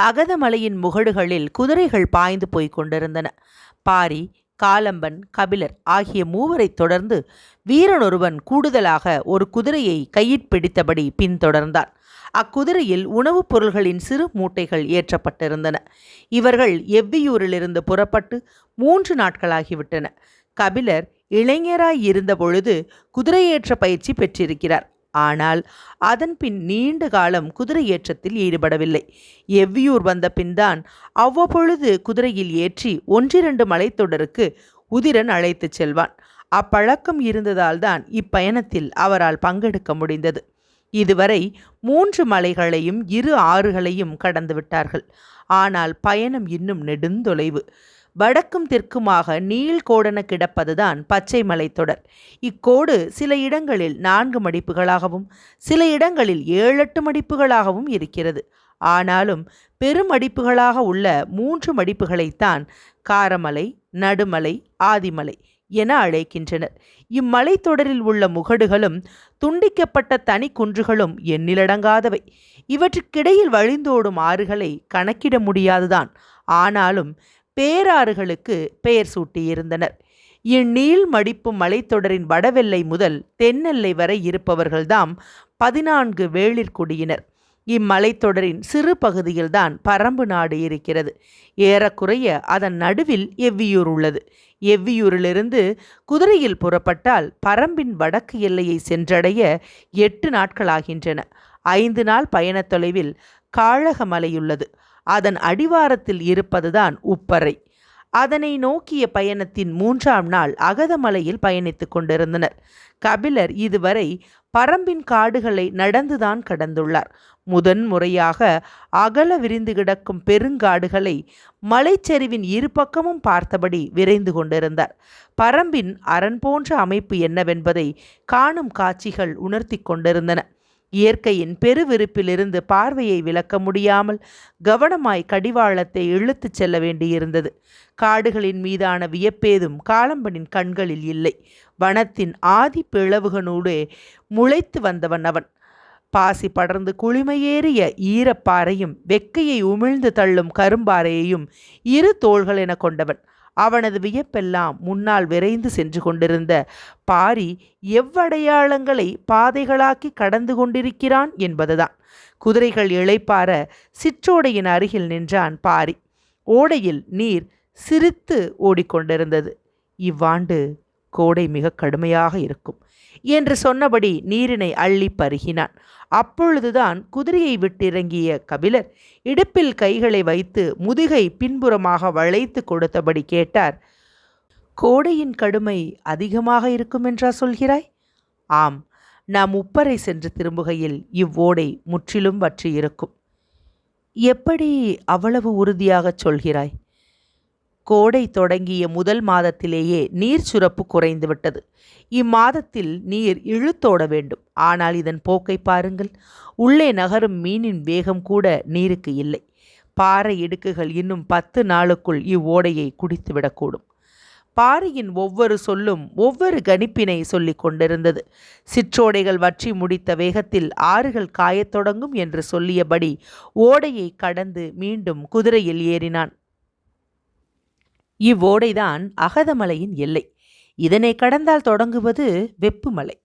அகதமலையின் முகடுகளில் குதிரைகள் பாய்ந்து போய்க் கொண்டிருந்தன. பாரி காலம்பன் கபிலர் ஆகிய மூவரைத் தொடர்ந்து வீரனொருவன் கூடுதலாக ஒரு குதிரையை கையிற் பிடித்தபடி பின்தொடர்ந்தான். அக்குதிரையில் உணவுப் பொருள்களின் சிறு மூட்டைகள் ஏற்றப்பட்டிருந்தன. இவர்கள் எவ்வியூரிலிருந்து புறப்பட்டு மூன்று நாட்களாகிவிட்டன. கபிலர் இளைஞராய் இருந்தபொழுது குதிரையேற்ற பயிற்சி பெற்றிருக்கிறார். ஆனால் அதன் பின் நீண்ட காலம் குதிரையேற்றத்தில் ஈடுபடவில்லை. எவ்வியூர் வந்த பின்தான் அவ்வப்பொழுது குதிரையில் ஏற்றி ஒன்றிரண்டு மலைத்தொடருக்கு உதிரன் அழைத்துச் செல்வான். அப்பழக்கம் இருந்ததால்தான் இப்பயணத்தில் அவரால் பங்கெடுக்க முடிந்தது. இதுவரை மூன்று மலைகளையும் இரு ஆறுகளையும் கடந்து விட்டார்கள். ஆனால் பயணம் இன்னும் நெடுந்தொலைவு. வடக்கும் தெற்குமாக நீள்கோடென கிடப்பதுதான் பச்சை மலைத்தொடர் இக்கோடு சில இடங்களில் நான்கு மடிப்புகளாகவும் சில இடங்களில் ஏழெட்டு மடிப்புகளாகவும் இருக்கிறது. ஆனாலும் பெருமடிப்புகளாக உள்ள மூன்று மடிப்புகளைத்தான் காரமலை நடுமலை ஆதிமலை என அழைக்கின்றனர். இம்மலைத்தொடரில் உள்ள முகடுகளும் துண்டிக்கப்பட்ட தனி குன்றுகளும் எண்ணிலடங்காதவை. இவற்றுக்கிடையில் வழிந்தோடும் ஆறுகளை கணக்கிட முடியாதுதான். ஆனாலும் பேராறுகளுக்கு பெயர் சூட்டியிருந்தனர். இந்நீள் மடிப்பு மலைத்தொடரின் வடவெல்லை முதல் தென்னெல்லை வரை இருப்பவர்கள்தாம் பதினான்கு வேளிற்குடியினர் இம்மலைத்தொடரின் சிறு பகுதியில்தான் பரம்பு நாடு இருக்கிறது. ஏறக்குறைய அதன் நடுவில் எவ்வியூர் உள்ளது. எவ்வியூரிலிருந்து குதிரையில் புறப்பட்டால் பரம்பின் வடக்கு எல்லையை சென்றடைய எட்டு நாட்களாகின்றன ஐந்து நாள் பயணத் தொலைவில் காழகமலையுள்ளது அதன் அடிவாரத்தில் இருப்பதுதான் உப்பறை. அதனை நோக்கிய பயணத்தின் மூன்றாம் நாள் அகதமலையில் பயணித்து கொண்டிருந்தனர். கபிலர் இதுவரை பரம்பின் காடுகளை நடந்துதான் கடந்துள்ளார். முதன் முறையாக அகல விரிந்து கிடக்கும் பெருங்காடுகளை மலைச்சரிவின் இரு பக்கமும் பார்த்தபடி விரைந்து கொண்டிருந்தார். பரம்பின் அரண் போன்ற அமைப்பு என்னவென்பதை காணும் காட்சிகள் உணர்த்தி கொண்டிருந்தன. இயற்கையின் பெருவிருப்பிலிருந்து பார்வையை விளக்க முடியாமல் கவனமாய் கடிவாளத்தை இழுத்துச் செல்ல வேண்டியிருந்தது. காடுகளின் மீதான வியப்பேதும் காலம்பனின் கண்களில் இல்லை. வனத்தின் ஆதி பிளவுகனூடே முளைத்து வந்தவன் அவன். பாசி படர்ந்து குளிமையேறிய ஈரப்பாறையும் வெக்கையை உமிழ்ந்து தள்ளும் கரும்பாறையையும் இரு தோள்கள் என கொண்டவன். அவனது வியப்பெல்லாம் முன்னால் விரைந்து சென்று கொண்டிருந்த பாரி எவ்வடையாளங்களை பாதைகளாக்கி கடந்து கொண்டிருக்கிறான் என்பதுதான். குதிரைகள் இளைப்பார சிற்றோடையின் அருகில் நின்றான் பாரி. ஓடையில் நீர் சிரித்து ஓடிக்கொண்டிருந்தது. இவ்வாண்டு கோடை மிக கடுமையாக இருக்கும். என்று சொன்னபடி நீரினை அள்ளி பருகினான். அப்பொழுதுதான் குதிரையை விட்டிறங்கிய கபிலர் இடுப்பில் கைகளை வைத்து முதுகை பின்புறமாக வளைத்து கொடுத்தபடி கேட்டார் கோடையின் கடுமை அதிகமாக இருக்கும் என்றா சொல்கிறாய்? ஆம் நாம் உப்பரை சென்று திரும்புகையில் இவ்வோடை முற்றிலும் வற்றி இருக்கும் எப்படி அவ்வளவு உறுதியாகச் சொல்கிறாய்? கோடை தொடங்கிய முதல் மாதத்திலேயே நீர் சுரப்பு குறைந்துவிட்டது இம்மாதத்தில் நீர் இழுத்தோட வேண்டும். ஆனால் இதன் போக்கை பாருங்கள். உள்ளே நகரும் மீனின் வேகம் கூட நீருக்கு இல்லை. பாறை இடுக்குகள் இன்னும் பத்து நாளுக்குள் இவ்வோடையை குடித்துவிடக்கூடும் பாறையின் ஒவ்வொரு சொல்லும் ஒவ்வொரு கணிப்பினை சொல்லிக் கொண்டிருந்தது. சிற்றோடைகள் வற்றி முடித்த வேகத்தில் ஆறுகள் காயத் தொடங்கும் என்று சொல்லியபடி ஓடையை கடந்து மீண்டும் குதிரையில் ஏறினான். இவ்வோடைதான் அகதமலையின் எல்லை. இதனை கடந்தால் தொடங்குவது வெப்புமலை.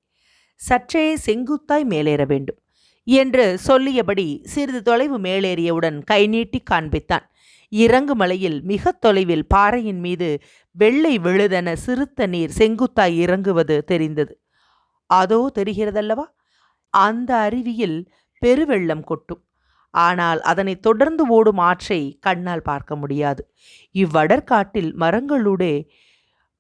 சற்றே செங்குத்தாய் மேலேற வேண்டும் என்று சொல்லியபடி சிறிது தொலைவு மேலேறியவுடன் கை நீட்டி காண்பித்தான். இறங்கு மலையில் மிக தொலைவில் பாறையின் மீது வெள்ளை விழுதென சிறுத்த நீர் செங்குத்தாய் இறங்குவது தெரிந்தது. அதோ தெரிகிறதல்லவா? அந்த அருவியில் பெருவெள்ளம் கொட்டும். ஆனால் அதனை தொடர்ந்து ஓடும் ஆற்றை கண்ணால் பார்க்க முடியாது. இவ்வடற்காட்டில் மரங்களூடே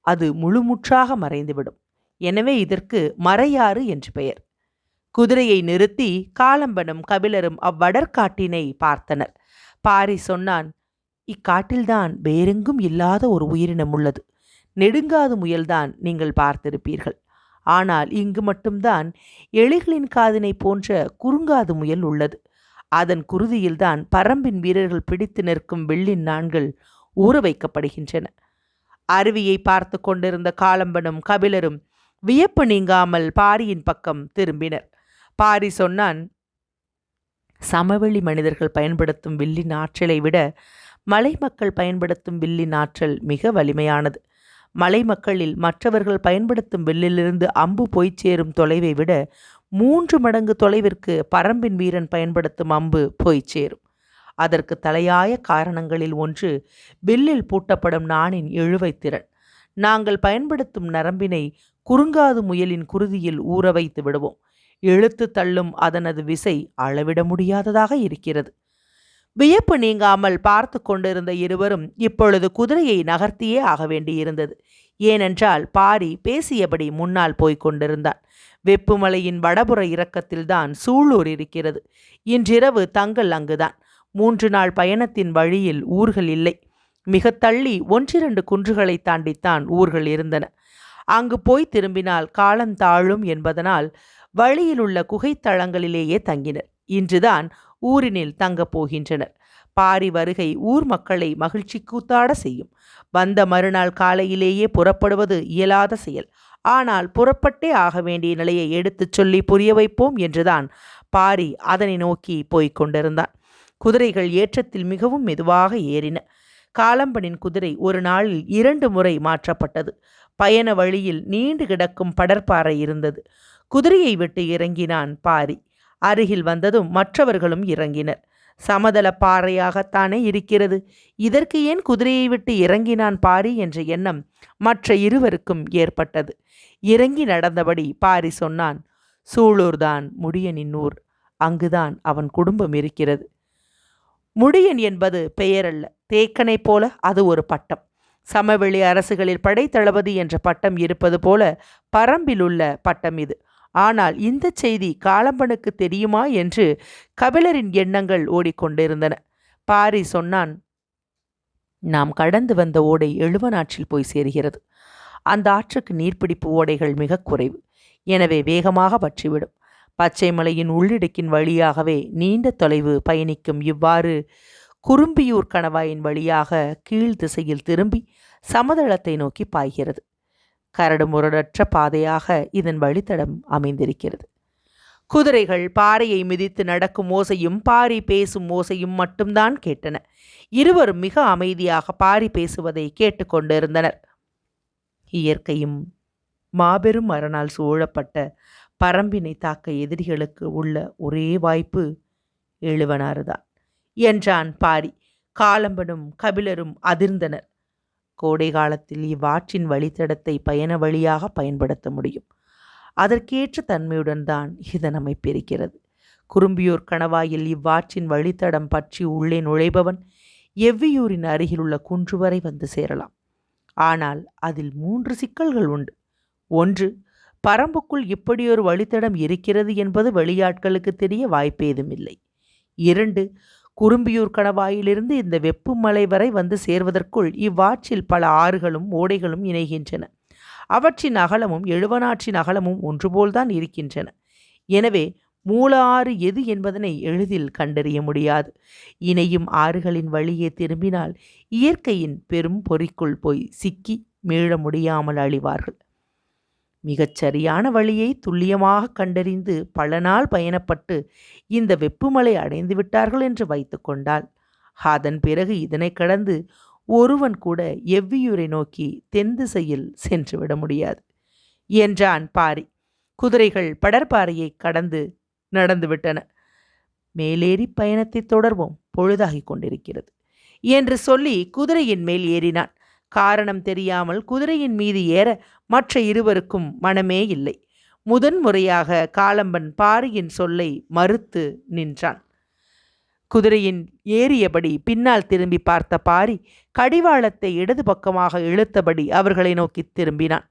அது முழுமுற்றாக மறைந்துவிடும். எனவே இதற்கு மறையாறு என்று பெயர். குதிரையை நிறுத்தி காலம்பனும் கபிலரும் அவ்வடற்காட்டினை பார்த்தனர். பாரி சொன்னான் இக்காட்டில்தான் வேறெங்கும் இல்லாத ஒரு உயிரினம் உள்ளது. நெடுங்காது முயல்தான் நீங்கள் பார்த்திருப்பீர்கள். ஆனால் இங்கு மட்டும்தான் எலிகளின் காதினை போன்ற குறுங்காது முயல் உள்ளது. அதன் குருதியில்தான் பரம்பின் வீரர்கள் பிடித்து நிற்கும் வெள்ளின் நான்கள் ஊற வைக்கப்படுகின்றன. அருவியை பார்த்து கொண்டிருந்த காலம்பனும் கபிலரும் வியப்பு நீங்காமல் பாரியின் பக்கம் திரும்பினர். பாரி சொன்னான் சமவெளி மனிதர்கள் பயன்படுத்தும் வில்லின் ஆற்றலை விட மலை மக்கள் பயன்படுத்தும் வில்லின் ஆற்றல் மிக வலிமையானது. மலை மக்களில் மற்றவர்கள் பயன்படுத்தும் வில்லிலிருந்து அம்பு போய்ச் சேரும் தொலைவை விட மூன்று மடங்கு தொலைவிற்கு பரம்பின் வீரன் பயன்படுத்தும் அம்பு போய்ச் சேரும். அதற்கு தலையாய காரணங்களில் ஒன்று வில்லில் பூட்டப்படும் நாணின் இழுவைத் திறன். நாங்கள் பயன்படுத்தும் நரம்பினை குறுங்காது முயலின் குருதியில் ஊற வைத்து விடுவோம். இழுத்து தள்ளும் அதனது விசை அளவிட முடியாததாக இருக்கிறது. வியப்பு நீங்காமல் பார்த்து கொண்டிருந்த இருவரும் இப்பொழுது குதிரையை நகர்த்தியே ஆக வேண்டியிருந்தது. ஏனென்றால் பாரி பேசியபடி முன்னால் போய்க் கொண்டிருந்தான். வெப்புமலையின் வடபுற இறக்கத்தில்தான் சூளூர் இருக்கிறது. இன்றிரவு தங்கள் அங்குதான். மூன்று நாள் பயணத்தின் வழியில் ஊர்கள் இல்லை. மிக தள்ளி ஒன்றிரண்டு குன்றுகளை தாண்டித்தான் ஊர்கள் இருந்தன. அங்கு போய் திரும்பினால் காலந்தாழும் என்பதனால் வழியில் உள்ள குகைத்தளங்களிலேயே தங்கினர். இன்றுதான் ஊரினில் தங்கப் போகின்றனர். பாரி வருகை ஊர் மக்களை மகிழ்ச்சி கூத்தாட செய்யும். வந்த மறுநாள் காலையிலேயே புறப்படுவது இயலாத செயல். ஆனால் புறப்பட்டே ஆக வேண்டிய நிலையை எடுத்துச் சொல்லி புரிய வைப்போம் என்றுதான் பாரி அதனை நோக்கி போய்க் கொண்டிருந்தான். குதிரைகள் ஏற்றத்தில் மிகவும் மெதுவாக ஏறின. காலம்பனின் குதிரை ஒரு நாளில் இரண்டு முறை மாற்றப்பட்டது. பயண வழியில் நீண்டு கிடக்கும் படற்பாறை இருந்தது. குதிரையை விட்டு இறங்கினான் பாரி. அருகில் வந்ததும் மற்றவர்களும் இறங்கினர். சமதள பாறையாகத்தானே இருக்கிறது. இதற்கு ஏன் குதிரையை விட்டு இறங்கினான் பாரி என்ற எண்ணம் மற்ற இருவருக்கும் ஏற்பட்டது. இறங்கி நடந்தபடி பாரி சொன்னான் சூளூர்தான் முடியனின் ஊர். அங்குதான் அவன் குடும்பம் இருக்கிறது. முடியன் என்பது பெயரல்ல. தேக்கனை போல அது ஒரு பட்டம். சமவெளி அரசுகளில் படைத்தளபதி என்ற பட்டம் இருப்பது போல பரம்பில் உள்ள பட்டம் இது. ஆனால் இந்த செய்தி காலம்பனுக்கு தெரியுமா என்று கபிலரின் எண்ணங்கள் ஓடிக்கொண்டிருந்தன. பாரி சொன்னான் நாம் கடந்து வந்த ஓடை எழுவனாற்றில் போய் சேர்கிறது. அந்த ஆற்றுக்கு நீர்ப்பிடிப்பு ஓடைகள் மிக குறைவு. எனவே வேகமாக பற்றிவிடும் பச்சை மலையின் உள்ளிடுக்கின் வழியாகவே நீண்ட தொலைவு பயணிக்கும் இவ்வாறு குறும்பியூர் கணவாயின் வழியாக கீழ் திசையில் திரும்பி சமதளத்தை நோக்கி பாய்கிறது. கரடு முரடற்ற பாதையாக இதன் வழித்தடம் அமைந்திருக்கிறது. குதிரைகள் பாறையை மிதித்து நடக்கும் ஓசையும் பாரி பேசும் ஓசையும் மட்டும்தான் கேட்டன. இருவரும் மிக அமைதியாக பாரி பேசுவதை கேட்டுக்கொண்டிருந்தனர். இயற்கையும் மாபெரும் மரணால் சூழப்பட்ட பரம்பினை தாக்க எதிரிகளுக்கு உள்ள ஒரே வாய்ப்பு எழுவனாறுதான். என்றான் பாரி. காலம்பனும் கபிலரும் அதிர்ந்தனர். கோடை காலத்தில் இவ்வாற்றின் வழித்தடத்தை பயண வழியாக பயன்படுத்த முடியும். அதற்கேற்ற தன்மையுடன் தான் இதன் அமைப்பிருக்கிறது குறும்பியூர் கணவாயில் இவ்வாற்றின் வழித்தடம் பற்றி உள்ளே நுழைபவன் எவ்வியூரின் அருகிலுள்ள குன்று வரை வந்து சேரலாம். ஆனால் அதில் மூன்று சிக்கல்கள் உண்டு. ஒன்று பரம்புக்குள் இப்படியொரு வழித்தடம் இருக்கிறது என்பது வெளியாட்களுக்கு தெரிய வாய்ப்பேதும் இல்லை இரண்டு குறும்பியூர் கணவாயிலிருந்து இந்த வெப்புமலை வரை வந்து சேர்வதற்குள் இவ்வாற்றில் பல ஆறுகளும் ஓடைகளும் இணைகின்றன. அவற்றின் அகலமும் எழுவனாற்றின் அகலமும் ஒன்றுபோல்தான் இருக்கின்றன. எனவே மூல ஆறு எது என்பதனை எளிதில் கண்டறிய முடியாது. இணையும் ஆறுகளின் வழியே திரும்பினால் இயற்கையின் பெரும் பொறிக்குள் போய் சிக்கி மீள முடியாமல் அழிவார்கள். மிகச் சரியான வழியை துல்லியமாக கண்டறிந்து பல நாள் பயணப்பட்டு இந்த வெப்புமலை அடைந்து விட்டார்கள் என்று வைத்துக்கொண்டால் அதன் பிறகு இதனை கடந்து ஒருவன் கூட எவ்வியூரை நோக்கி தென் திசையில் சென்றுவிட முடியாது. என்றான் பாரி. குதிரைகள் படற்பாறையை கடந்து நடந்துவிட்டன மேலேறி பயணத்தை தொடர்வோம். பொழுதாகிக் கொண்டிருக்கிறது. என்று சொல்லி குதிரையின் மேல் ஏறினான். காரணம் தெரியாமல் குதிரையின் மீது ஏற மற்ற இருவருக்கும் மனமே இல்லை. முதன்முறையாக காலம்பன் பாரியின் சொல்லை மறுத்து நின்றான். குதிரையின் ஏறியபடி பின்னால் திரும்பி பார்த்த பாரி கடிவாளத்தை இடது பக்கமாக இழுத்தபடி அவர்களை நோக்கி திரும்பினான்.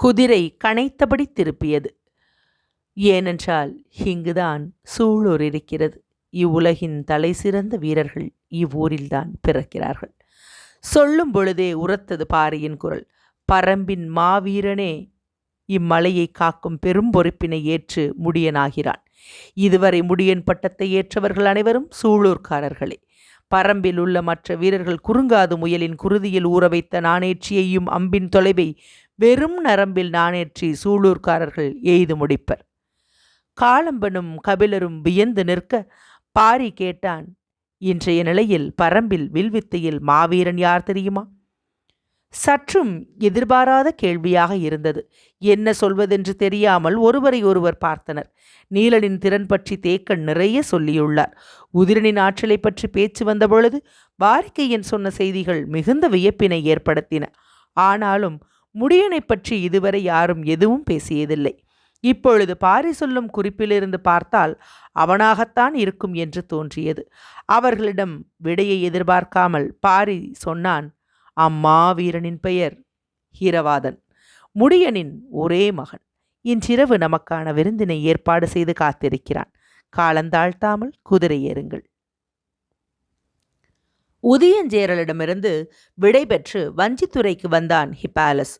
குதிரை கனைத்தபடி திருப்பியது. ஏனென்றால் இங்குதான் சூழூர் இருக்கிறது. இவ்வுலகின் தலை சிறந்த வீரர்கள் இவ்வூரில்தான் பிறக்கிறார்கள். சொல்லும் பொழுதே உரத்தது பாரியின் குரல். பரம்பின் மாவீரனே இம்மலையை காக்கும் பெரும் பொறுப்பினை ஏற்று முடியனாகிறான். இதுவரை முடியன் பட்டத்தை ஏற்றவர்கள் அனைவரும் சூழூர்காரர்களே பரம்பில் உள்ள மற்ற வீரர்கள் குறுங்காது முயலின் குருதியில் ஊற வைத்த நாணேற்றியையும் அம்பின் தொலைவை வெறும் நரம்பில் நாணேற்றி சூழூர்காரர்கள் எய்து முடிப்பர். காலம்பனும் கபிலரும் வியந்து நிற்க பாரி கேட்டான் இன்றைய நிலையில் பரம்பில் வில்வித்தையில் மாவீரன் யார் தெரியுமா? சற்றும் எதிர்பாராத கேள்வியாக இருந்தது. என்ன சொல்வதென்று தெரியாமல் ஒருவரை ஒருவர் பார்த்தனர். நீலனின் திறன் பற்றி தேக்கன் நிறைய சொல்லியுள்ளார். உதிரனின் ஆற்றலை பற்றி பேச்சு வந்தபொழுது வாரிக்கையன் சொன்ன செய்திகள் மிகுந்த வியப்பினை ஏற்படுத்தின. ஆனாலும் முடியனை பற்றி இதுவரை யாரும் எதுவும் பேசியதில்லை. இப்பொழுது பாரி சொல்லும் குறிப்பிலிருந்து பார்த்தால் அவனாகத்தான் இருக்கும் என்று தோன்றியது. அவர்களிடம் விடையை எதிர்பார்க்காமல் பாரி சொன்னான் அம்மா வீரனின் பெயர் ஹீரவாதன். முடியனின் ஒரே மகன். இன்றிரவு நமக்கான விருந்தினை ஏற்பாடு செய்து காத்திருக்கிறான். காலந்தாழ்த்தாமல் குதிரை ஏறுங்கள். உதயஞ்சேரலிடமிருந்து விடைபெற்று வஞ்சித்துறைக்கு வந்தான் ஹிப்பாலஸ்.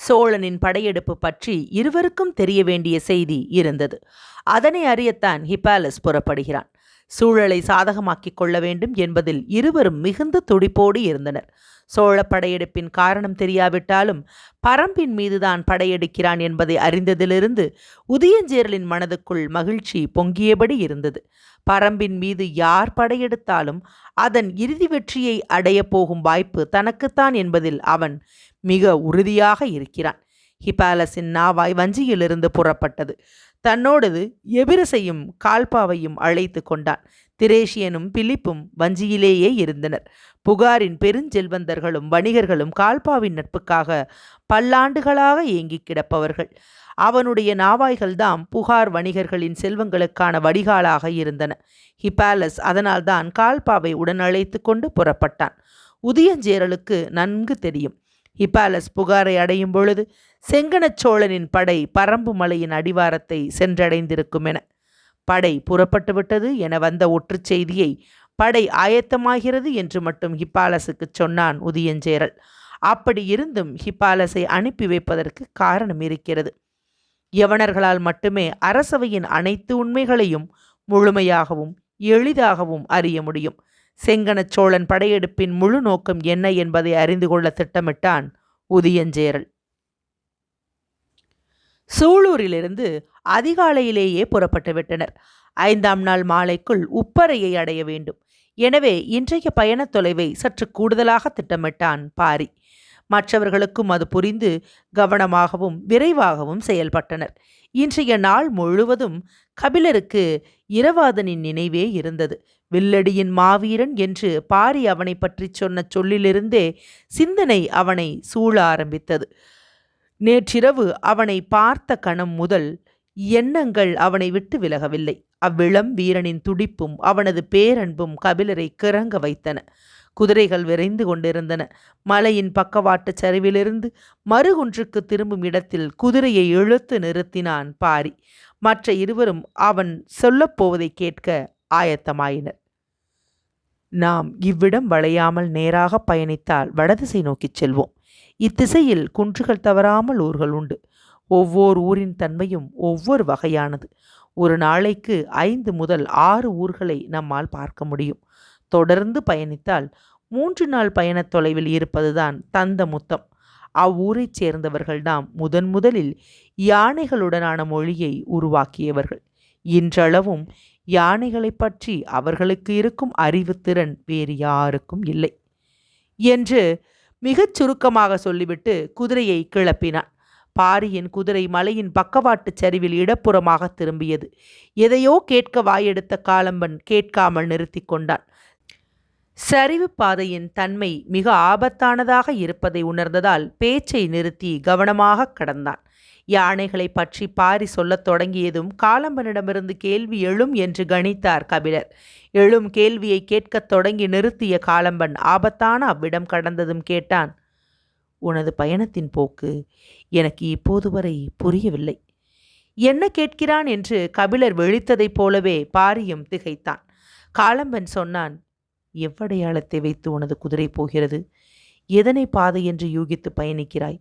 சோழனின் படையெடுப்பு பற்றி இருவருக்கும் தெரிய வேண்டிய செய்தி இருந்தது. அதனை அறியத்தான் ஹிப்பாலஸ் புறப்படுகிறான். சூழலை சாதகமாக்கிக் கொள்ள வேண்டும் என்பதில் இருவரும் மிகுந்த துடிப்போடு இருந்தனர். சோழ படையெடுப்பின் காரணம் தெரியாவிட்டாலும் பரம்பின் மீதுதான் படையெடுக்கிறான் என்பதை அறிந்ததிலிருந்து உதயஞ்சேரலின் மனதுக்குள் மகிழ்ச்சி பொங்கியபடி இருந்தது. பரம்பின் மீது யார் படையெடுத்தாலும் அதன் இறுதி வெற்றியை அடையப் போகும் வாய்ப்பு தனக்குத்தான் என்பதில் அவன் மிக உறுதியாக இருக்கிறான். ஹிபாலஸின் நாவாய் வஞ்சியிலிருந்து புறப்பட்டது. தன்னோடது எபிரசையும் கால்பாவையும் அழைத்து கொண்டான். திரேஷியனும் பிலிப்பும் வஞ்சியிலேயே இருந்தனர். புகாரின் பெருஞ்செல்வந்தர்களும் வணிகர்களும் கால்பாவின் நட்புக்காக பல்லாண்டுகளாக ஏங்கிக் கிடப்பவர்கள். அவனுடைய நாவாய்கள்தாம் புகார் வணிகர்களின் செல்வங்களுக்கான வடிகாலாக இருந்தன. ஹிபாலஸ் அதனால்தான் கால்பாவை உடன் அழைத்து கொண்டு புறப்பட்டான். உதியஞ்சேரலுக்கு நன்கு தெரியும். ஹிபாலஸ் புகாரை அடையும் பொழுது செங்கனச் சோழனின் படை பரம்பு மலையின் அடிவாரத்தை சென்றடைந்திருக்கும் என படை புறப்பட்டுவிட்டது என வந்த ஒற்றுச் செய்தியை படை ஆயத்தமாகிறது என்று மட்டும் ஹிப்பாலஸுக்கு சொன்னான் உதியஞ்சேரல். அப்படி இருந்தும் ஹிப்பாலஸை அனுப்பி வைப்பதற்கு காரணம் இருக்கிறது. யவனர்களால் மட்டுமே அரசவையின் அனைத்து உண்மைகளையும் முழுமையாகவும் எளிதாகவும் அறிய முடியும். செங்கனச் சோழன் படையெடுப்பின் முழு நோக்கம் என்ன என்பதை அறிந்து கொள்ள திட்டமிட்டான் உதியஞ்சேரல். சூலூரிலிருந்து அதிகாலையிலேயே புறப்பட்டு விட்டனர். ஐந்தாம் நாள் மாலைக்குள் உப்பரையை அடைய வேண்டும். எனவே இன்றைய பயணத் தொலைவை சற்று கூடுதலாக திட்டமிட்டான் பாரி. மற்றவர்களுக்கும் அது புரிந்து கவனமாகவும் விரைவாகவும் செயல்பட்டனர். இன்றைய நாள் முழுவதும் கபிலருக்கு இரவாதனின் நினைவே இருந்தது. வில்லடியின் மாவீரன் என்று பாரி அவனை பற்றி சொன்ன சொல்லிலிருந்தே சிந்தனை அவனை சூழ ஆரம்பித்தது. நேற்றிரவு அவனை பார்த்த கணம் முதல் எண்ணங்கள் அவனை விட்டு விலகவில்லை. அவ்விளம் வீரனின் துடிப்பும் அவனது பேரன்பும் கபிலரை கிறங்க வைத்தன. குதிரைகள் விரைந்து கொண்டிருந்தன. மலையின் பக்கவாட்டு சரிவிலிருந்து மறுகுன்றுக்கு திரும்பும் இடத்தில் குதிரையை இழுத்து நிறுத்தினான் பாரி. மற்ற இருவரும் அவன் சொல்லப்போவதை கேட்க ஆயத்தமாயினர். நாம் இவ்விடம் வளையாமல் நேராக பயணித்தால் வடதிசை நோக்கிச் செல்வோம். இத்திசையில் குன்றுகள் தவறாமல் ஊர்கள் உண்டு. ஒவ்வொரு ஊரின் தன்மையும் ஒவ்வொரு வகையானது. ஒரு நாளைக்கு ஐந்து முதல் ஆறு ஊர்களை நம்மால் பார்க்க முடியும். தொடர்ந்து பயணித்தால் மூன்று நாள் பயணத் தொலைவில் இருப்பதுதான் தந்த முத்தம். அவ்வூரைச் சேர்ந்தவர்கள் நாம் முதன் முதலில் யானைகளுடனான மொழியை உருவாக்கியவர்கள். இன்றளவும் யானைகளை பற்றி அவர்களுக்கு இருக்கும் அறிவுத்திறன் வேறு யாருக்கும் இல்லை. என்று மிகச் சுருக்கமாக சொல்லிவிட்டு குதிரையை கிளப்பினான். பாரியின் குதிரை மலையின் பக்கவாட்டு சரிவில் இடப்புறமாக திரும்பியது. எதையோ கேட்க வாயெடுத்த காலம்பன் கேட்காமல் நிறுத்தி கொண்டான். சரிவு பாதையின் தன்மை மிக ஆபத்தானதாக இருப்பதை உணர்ந்ததால் பேச்சை நிறுத்தி கவனமாக கடந்தான். யானைகளை பற்றி பாரி சொல்லத் தொடங்கியதும் காலம்பனிடமிருந்து கேள்வி எழும் என்று கணித்தார் கபிலர். எழும் கேள்வியை கேட்கத் தொடங்கி நிறுத்திய காலம்பன் ஆபத்தான அவ்விடம் கடந்ததும் கேட்டான். உனது பயணத்தின் போக்கு எனக்கு இப்போது வரை புரியவில்லை. என்ன கேட்கிறான் என்று கபிலர் வெழித்ததைப் போலவே பாரியும் திகைத்தான். காளம்பன் சொன்னான் எவ்வடையாளத்தை வைத்து உனது குதிரை போகிறது? எதனை பாதை என்று யூகித்து பயணிக்கிறாய்?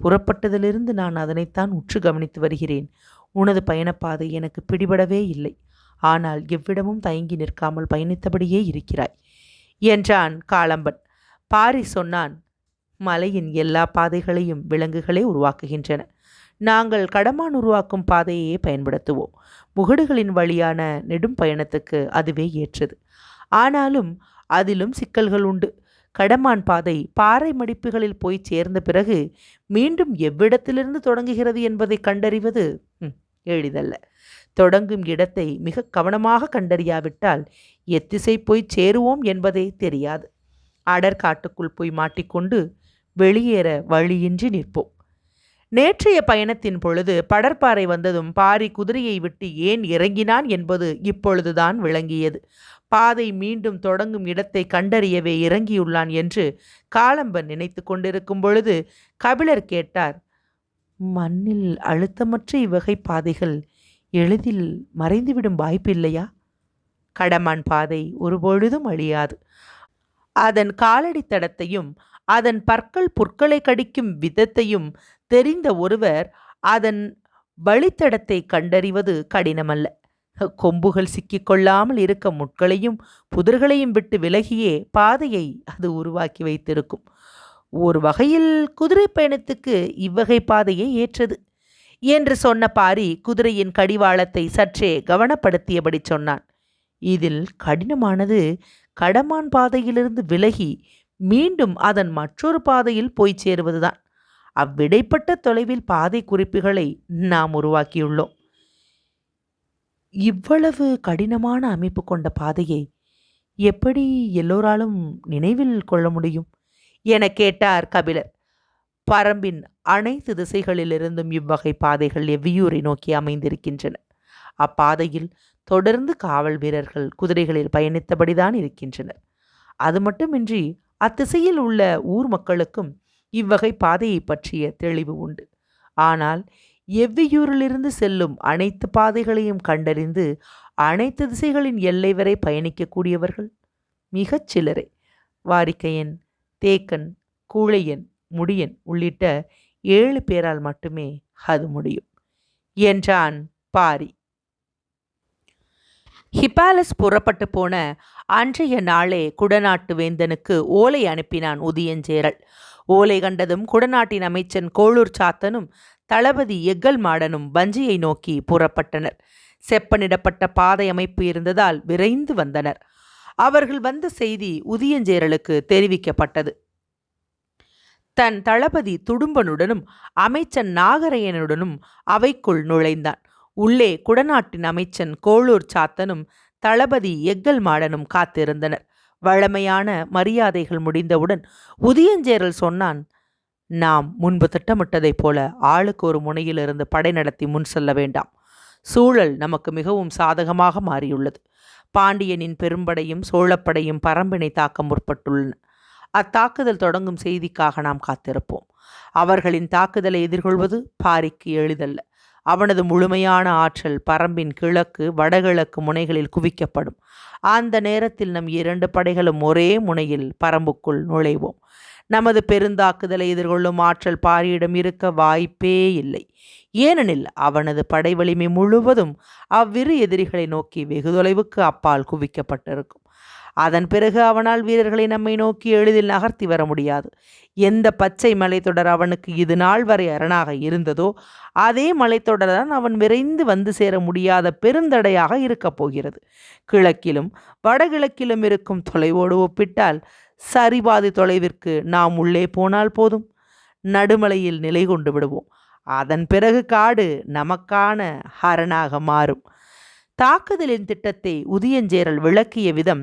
புறப்பட்டதிலிருந்து நான் அதனைத்தான் உற்று கவனித்து வருகிறேன். உனது பயணப்பாதை எனக்கு பிடிபடவே இல்லை. ஆனால் எவ்விடமும் தயங்கி நிற்காமல் பயணித்தபடியே இருக்கிறாய் என்றான் காளம்பன் பாரி சொன்னான் மலையின் எல்லா பாதைகளையும் விலங்குகளே உருவாக்குகின்றன. நாங்கள் கடமான் உருவாக்கும் பாதையையே பயன்படுத்துவோம். முகடுகளின் வழியான நெடும் பயணத்துக்கு அதுவே ஏற்றது. ஆனாலும் அதிலும் சிக்கல்கள் உண்டு. கடமான் பாதை பாறை மடிப்புகளில் போய் சேர்ந்த பிறகு மீண்டும் எவ்விடத்திலிருந்து தொடங்குகிறது என்பதை கண்டறிவது எளிதல்ல. தொடங்கும் இடத்தை மிக கவனமாக கண்டறியாவிட்டால் எத்திசை போய் சேருவோம் என்பதே தெரியாது. அடற்காட்டுக்குள் போய் மாட்டிக்கொண்டு வெளியேற வழியின்றி நிற்போம். நேற்றைய பயணத்தின் பொழுது படற்பாறை வந்ததும் பாரி குதிரையை விட்டு ஏன் இறங்கினான் என்பது இப்பொழுதுதான் விளங்கியது. பாதை மீண்டும் தொடங்கும் இடத்தை கண்டறியவே இறங்கியுள்ளான் என்று காலம்பன் நினைத்து கொண்டிருக்கும் பொழுது கபிலர் கேட்டார் மண்ணில் அழுத்தமற்ற இவ்வகை பாதைகள் எளிதில் மறைந்துவிடும் வாய்ப்பில்லையா? கடமான் பாதை ஒருபொழுதும் அழியாது. அதன் காலடி தடத்தையும் அதன் பற்கள் புற்களை கடிக்கும் விதத்தையும் தெரிந்த ஒருவர் அதன் வழித்தடத்தை கண்டறிவது கடினமல்ல. கொம்புகள் சிக்கிக்கொள்ளாமல் இருக்க முட்களையும் புதர்களையும் விட்டு விலகியே பாதையை அது உருவாக்கி வைத்திருக்கும். ஒரு வகையில் குதிரை பயணத்துக்கு இவ்வகை பாதையை ஏற்றது என்று சொன்ன பாரி குதிரையின் கடிவாளத்தை சற்றே கவனப்படுத்தியபடி சொன்னான். இதில் கடினமானது கடமான் பாதையிலிருந்து விலகி மீண்டும் அதன் மற்றொரு பாதையில் போய் சேருவதுதான். அவ்விடைப்பட்ட தொலைவில் பாதை குறிப்புகளை நாம் உருவாக்கியுள்ளோம். இவ்வளவு கடினமான அமைப்பு கொண்ட பாதையை எப்படி எல்லோராலும் நினைவில் கொள்ள முடியும்? என கேட்டார் கபிலர். பரம்பின் அனைத்து திசைகளிலிருந்தும் இவ்வகை பாதைகள் எவ்வியூரை நோக்கி அமைந்திருக்கின்றன. அப்பாதையில் தொடர்ந்து காவல் வீரர்கள் குதிரைகளில் பயணித்தபடிதான் இருக்கின்றனர். அது மட்டுமின்றி அத்திசையில் உள்ள ஊர் மக்களுக்கும் இவ்வகை பாதையை பற்றிய தெளிவு உண்டு. ஆனால் எவ்வியூரிலிருந்து செல்லும் அனைத்து பாதைகளையும் கண்டறிந்து அனைத்து திசைகளின் எல்லை வரை பயணிக்கக்கூடியவர்கள்? மிகச் சிலரே. வாரிக்கையன் தேக்கன் கூழையன் முடியன் உள்ளிட்ட ஏழு பேரால் மட்டுமே அது முடியும். என்றான் பாரி. ஹிபாலஸ் புறப்பட்டு போன அன்றைய நாளே குடநாட்டு வேந்தனுக்கு ஓலை அனுப்பினான் உதியஞ்சேரல். ஓலை கண்டதும் குடநாட்டின் அமைச்சன் கோளூர் சாத்தனும் தளபதி எக்கல் மாடனும் வஞ்சியை நோக்கி புறப்பட்டனர். செப்பனிடப்பட்ட பாதை அமைப்பு இருந்ததால் விரைந்து வந்தனர். அவர்கள் வந்த செய்தி உதியஞ்சேரலுக்கு தெரிவிக்கப்பட்டது. தன் தளபதி துடும்பனுடனும் அமைச்சன் நாகரையனுடனும் அவைக்குள் நுழைந்தான். உள்ளே குடநாட்டின் அமைச்சன் கோளூர் சாத்தனும் தளபதி எக்கல் மாடனும் காத்திருந்தனர். வழமையான மரியாதைகள் முடிந்தவுடன் உதியஞ்சேரல் சொன்னான் நாம் முன்பு திட்டமிட்டதைப் போல ஆளுக்கு ஒரு முனையிலிருந்து படை நடத்தி முன் செல்ல வேண்டாம். சூழல் நமக்கு மிகவும் சாதகமாக மாறியுள்ளது. பாண்டியனின் பெரும்படையும் சோழப்படையும் பரம்பினை தாக்க முற்பட்டுள்ளன. அத்தாக்குதல் தொடங்கும் செய்திக்காக நாம் காத்திருப்போம். அவர்களின் தாக்குதலை எதிர்கொள்வது பாரிக்கு எளிதல்ல. அவனது முழுமையான ஆற்றல் பரம்பின் கிழக்கு வடகிழக்கு முனைகளில் குவிக்கப்படும். அந்த நேரத்தில் நம் இரண்டு படைகளும் ஒரே முனையில் பரம்புக்குள் நுழைவோம். நமது பெருந்தாக்குதலை எதிர்கொள்ளும் ஆற்றல் பாரியிடம் இருக்க வாய்ப்பே இல்லை. ஏனெனில் அவனது படை வலிமை முழுவதும் அவ்விரு எதிரிகளை நோக்கி வெகு தொலைவுக்கு அப்பால் குவிக்கப்பட்டிருக்கும். அதன் பிறகு அவனால் வீரர்களை நம்மை நோக்கி எளிதில் நகர்த்தி வர முடியாது. எந்த பச்சை மலைத்தொடர் அவனுக்கு இது நாள் வரை அரணாக இருந்ததோ அதே மலைத்தொடர்தான் அவன் விரைந்து வந்து சேர முடியாத பெருந்தடையாக இருக்கப் போகிறது. கிழக்கிலும் வடகிழக்கிலும் இருக்கும் தொலைவோடு ஒப்பிட்டால் சரிபாதி தொலைவிற்கு நாம் உள்ளே போனால் போதும். நடுமலையில் நிலை கொண்டு விடுவோம். அதன் பிறகு காடு நமக்கான அரணாக மாறும். தாக்குதலின் திட்டத்தை உதியஞ்சேரல் விளக்கிய விதம்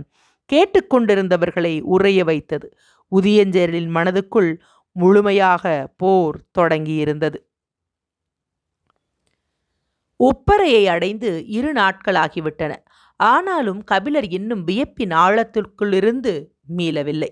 கேட்டுக்கொண்டிருந்தவர்களை உறைய வைத்தது. உதியஞ்சேரலின் மனதுக்குள் முழுமையாக போர் தொடங்கியிருந்தது. உப்பரையை அடைந்து இரு நாட்களாகிவிட்டன. ஆனாலும் கபிலர் இன்னும் வியப்பின் ஆழத்திற்குள்ளிருந்து மீளவில்லை.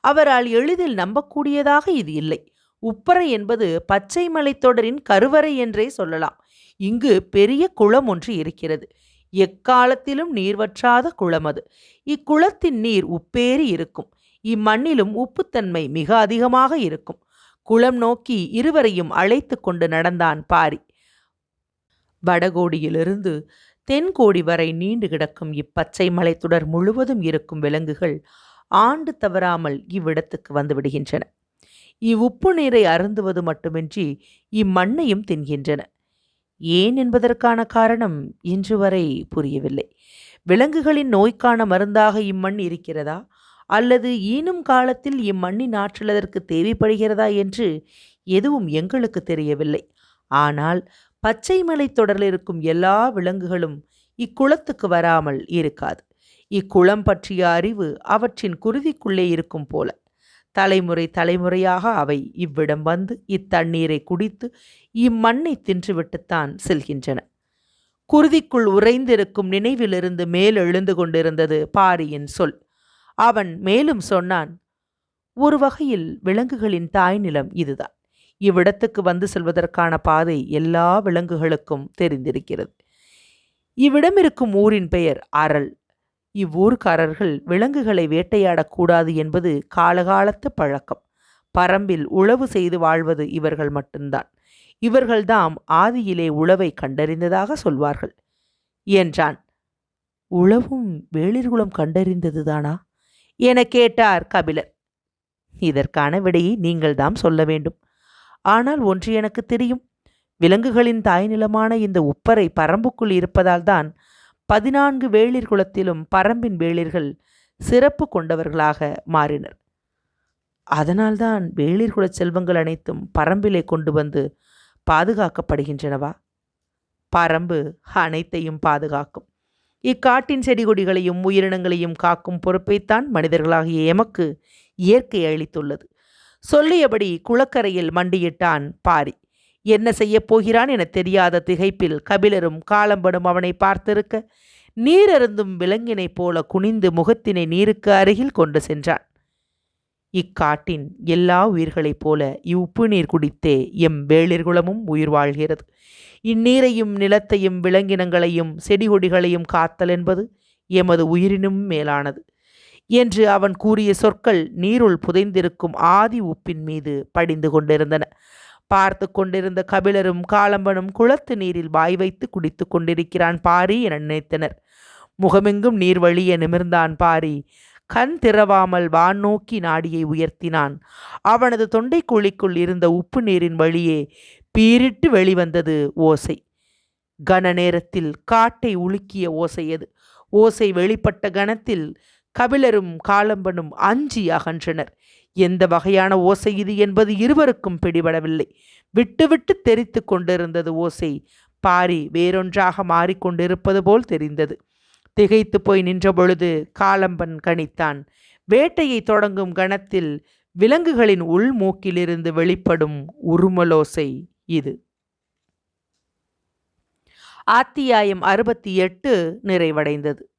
அவரால் எளிதில் நம்பக்கூடியதாக இது இல்லை. உப்பரை என்பது பச்சை மலைத்தொடரின் கருவறை என்றே சொல்லலாம். இங்கு பெரிய குளம் ஒன்று இருக்கிறது. எக்காலத்திலும் நீர் வற்றாத குளம் அது. இக்குளத்தின் நீர் உப்பேறி இருக்கும். இம்மண்ணிலும் உப்புத்தன்மை மிக அதிகமாக இருக்கும். குளம் நோக்கி இருவரையும் அழைத்து கொண்டு நடந்தான் பாரி. வடகோடியிலிருந்து தென்கோடி வரை நீண்டு கிடக்கும் இப்பச்சை மலைத்தொடர் முழுவதும் இருக்கும் விலங்குகள் ஆண்டு தவறாமல் இவ்விடத்துக்கு வந்துவிடுகின்றன இவ்வுப்பு நீரை அருந்துவது மட்டுமின்றி இம்மண்ணையும் தின்கின்றன. ஏன் என்பதற்கான காரணம் இன்று வரை புரியவில்லை. விலங்குகளின் நோய்க்கான மருந்தாக இம்மண் இருக்கிறதா? அல்லது ஈனும் காலத்தில் இம்மண்ணின் ஆற்றல் அதற்கு தேவைப்படுகிறதா என்று எதுவும் எங்களுக்கு தெரியவில்லை. ஆனால் பச்சை மலை தொடரில் இருக்கும் எல்லா விலங்குகளும் இக்குளத்துக்கு வராமல் இருக்காது. இக்குளம் பற்றிய அறிவு அவற்றின் குருதிக்குள்ளே இருக்கும் போல. தலைமுறை தலைமுறையாக அவை இவ்விடம் வந்து இத்தண்ணீரை குடித்து இம்மண்ணை தின்றுவிட்டுத்தான் செல்கின்றன. குருதிக்குள் உறைந்திருக்கும் நினைவிலிருந்து மேல் எழுந்து கொண்டிருந்தது பாரியின் சொல். அவன் மேலும் சொன்னான் ஒரு வகையில் விலங்குகளின் தாய் நிலம் இதுதான். இவ்விடத்துக்கு வந்து செல்வதற்கான பாதை எல்லா விலங்குகளுக்கும் தெரிந்திருக்கிறது. இவ்விடம் இருக்கும் ஊரின் பெயர் அரல். இவ்வூர்க்காரர்கள் விலங்குகளை வேட்டையாடக்கூடாது என்பது காலகாலத்து பழக்கம். பரம்பில் உழவு செய்து வாழ்வது இவர்கள் மட்டும்தான். இவர்கள்தாம் ஆதியிலே உழவை கண்டறிந்ததாக சொல்வார்கள். என்றான். உழவும் வேளிர்குளம் கண்டறிந்ததுதானா? என கேட்டார் கபிலர். இதற்கான விடையை நீங்கள்தாம் சொல்ல வேண்டும். ஆனால் ஒன்று எனக்கு தெரியும். விலங்குகளின் தாய் நிலமான இந்த உப்பரை பரம்புக்குள் இருப்பதால் தான் பதினான்கு வேளிர் குலத்திலும் பரம்பின் வேளிர்கள் சிறப்பு கொண்டவர்களாக மாறினர். அதனால்தான் வேளிர் குலச் செல்வங்கள் அனைத்தும் பரம்பிலே கொண்டு வந்து பாதுகாக்கப்படுகின்றனவா? பரம்பு அனைத்தையும் பாதுகாக்கும். இக்காட்டின் செடி கொடிகளையும் உயிரினங்களையும் காக்கும் பொறுப்பைத்தான் மனிதர்களாகிய எமக்கு இயற்கை அளித்துள்ளது. சொல்லியபடி குளக்கரையில் மண்டியிட்டான் பாரி. என்ன செய்யப் போகிறான் என தெரியாத திகைப்பில் கபிலரும் காலம்படும் அவனை பார்த்திருக்க நீரருந்தும் விலங்கினைப் போல குனிந்து முகத்தினை நீருக்கு அருகில் கொண்டு சென்றான். இக்காட்டின் எல்லா உயிர்களைப் போல இவ்வுப்பு நீர் குடித்தே எம் வேளிர்குளமும் உயிர் வாழ்கிறது. இந்நீரையும் நிலத்தையும் விலங்கினங்களையும் செடி கொடிகளையும் காத்தல் என்பது எமது உயிரினும் மேலானது. என்று அவன் கூறிய சொற்கள் நீருள் புதைந்திருக்கும் ஆதி உப்பின் மீது படிந்து கொண்டிருந்தன. பார்த்து கொண்டிருந்த கபிலரும் காலம்பனும் குளத்து நீரில் வாய் வைத்து குடித்து கொண்டிருக்கிறான் பாரி என நினைத்தனர். முகமெங்கும் நீர் வழிய நிமிர்ந்தான் பாரி. கண் திறவாமல் வான் நோக்கி நாடியை உயர்த்தினான். அவனது தொண்டை குழிக்குள் இருந்த உப்பு நீரின் வழியே பீரிட்டு வெளிவந்தது ஓசை. கன நேரத்தில் காட்டை உலுக்கிய ஓசை அது ஓசை வெளிப்பட்ட கணத்தில் கபிலரும் காலம்பனும் அஞ்சி அகன்றனர். எந்த வகையான ஓசை இது என்பது இருவருக்கும் பிடிபடவில்லை. விட்டுவிட்டு தெரித்து கொண்டிருந்தது ஓசை. பாரி வேறொன்றாக மாறிக்கொண்டிருப்பது போல் தெரிந்தது. திகைத்து போய் நின்றபொழுது காலம்பன் கணித்தான். வேட்டையை தொடங்கும் கணத்தில் விலங்குகளின் உள்மூக்கிலிருந்து வெளிப்படும் உருமலோசை இது. ஆத்தியாயம் அறுபத்தி எட்டு நிறைவடைந்தது.